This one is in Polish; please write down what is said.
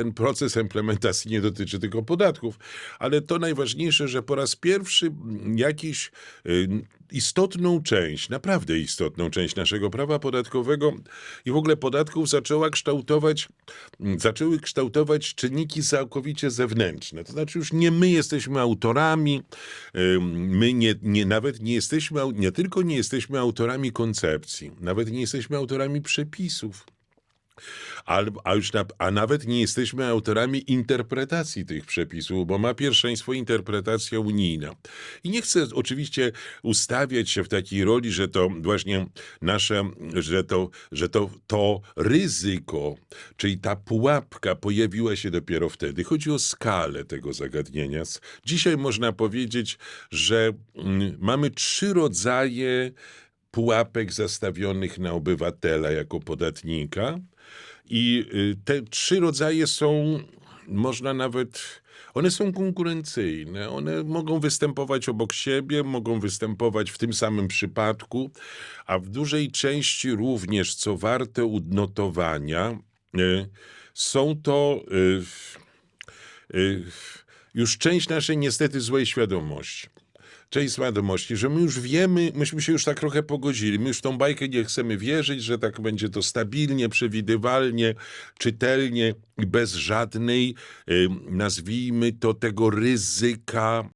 ten proces implementacji nie dotyczy tylko podatków, ale to najważniejsze, że po raz pierwszy mm, jakiś y, istotną część, naprawdę istotną część naszego prawa podatkowego i w ogóle podatków zaczęła kształtować, mm, zaczęły kształtować czynniki całkowicie zewnętrzne. To znaczy już nie my jesteśmy autorami, y, my nie, nie, nawet nie jesteśmy, nie tylko nie jesteśmy autorami koncepcji, nawet nie jesteśmy autorami przepisów. A, a, już na, a nawet nie jesteśmy autorami interpretacji tych przepisów, bo ma pierwszeństwo interpretacja unijna. I nie chcę oczywiście ustawiać się w takiej roli, że to właśnie nasze, że to, że to, to ryzyko, czyli ta pułapka pojawiła się dopiero wtedy. Chodzi o skalę tego zagadnienia. Dzisiaj można powiedzieć, że mm, mamy trzy rodzaje pułapek zastawionych na obywatela jako podatnika. I y, te trzy rodzaje są, można nawet, one są konkurencyjne. One mogą występować obok siebie, mogą występować w tym samym przypadku, a w dużej części również, co warte odnotowania, y, są to y, już część naszej niestety złej świadomości. Część świadomości, że my już wiemy, myśmy się już tak trochę pogodzili. My już w tą bajkę nie chcemy wierzyć, że tak będzie to stabilnie, przewidywalnie, czytelnie i bez żadnej, y, nazwijmy to, tego ryzyka